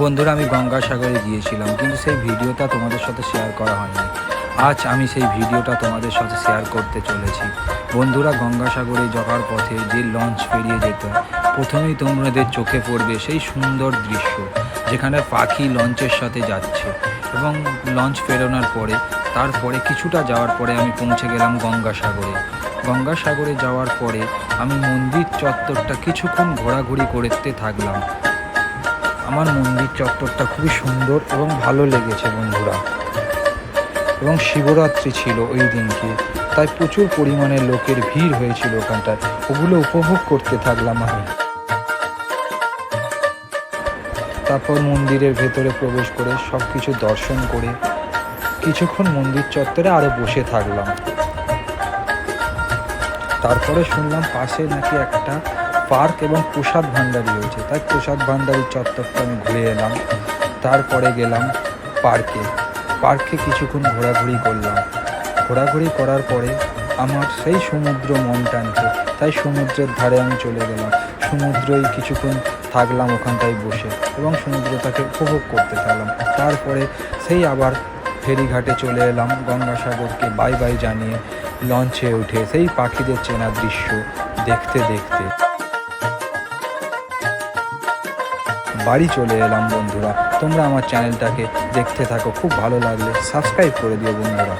বন্ধুরা, আমি গঙ্গাসাগরে গিয়েছিলাম, কিন্তু সেই ভিডিওটা তোমাদের সাথে শেয়ার করা হয়নি। আজ আমি সেই ভিডিওটা তোমাদের সাথে শেয়ার করতে চলেছি। বন্ধুরা, গঙ্গাসাগরে যাওয়ার পথে যে লঞ্চ পেরিয়ে যেত, প্রথমেই তোমাদের চোখে পড়বে সেই সুন্দর দৃশ্য, যেখানে পাখি লঞ্চের সাথে যাচ্ছে। এবং লঞ্চ পেরোনোর পরে, তারপরে কিছুটা যাওয়ার পরে আমি পৌঁছে গেলাম গঙ্গাসাগরে। গঙ্গাসাগরে যাওয়ার পরে আমি মন্দির চত্বরটা কিছুক্ষণ ঘোরাঘুরি করতে থাকলাম। আমার মন্দির চত্বরটা খুবই সুন্দর এবং ভালো লেগেছে বন্ধুরা। এবং শিবরাত্রি ছিল ওই দিনকে, তাই প্রচুর পরিমাণে লোকের ভিড় হয়েছিল ওখানটায়। ওগুলো উপভোগ করতে থাকলাম আমি। তারপর মন্দিরের ভেতরে প্রবেশ করে সব কিছু দর্শন করে কিছুক্ষণ মন্দির চত্বরে আরও বসে থাকলাম। তারপরে শুনলাম পাশে নাকি একটা পার্ক এবং প্রসাদ ভান্ডারি রয়েছে। তাই প্রসাদ ভান্ডারির চত্বরটা আমি ঘুরে এলাম। তারপরে গেলাম পার্কে। পার্কে কিছুক্ষণ ঘোরাঘুরি করলাম। ঘোরাঘুরি করার পরে আমার সেই সমুদ্র মন টানছে তাই সমুদ্রের ধারে আমি চলে গেলাম। সমুদ্রই কিছুক্ষণ থাকলাম ওখানটায় বসে এবং সমুদ্রটাকে উপভোগ করতে থাকলাম। তারপরে সেই আবার ফেরিঘাটে চলে এলাম গঙ্গাসাগরকে বাই বাই জানিয়ে লঞ্চে উঠে সেই পাখিদের চেনা দৃশ্য দেখতে দেখতে। বাড়ি চলে এলাম বন্ধুরা। তোমরা আমার চ্যানেলটাকে দেখতে থাকো, খুব ভালো লাগলে সাবস্ক্রাইব করে দিও বন্ধুরা।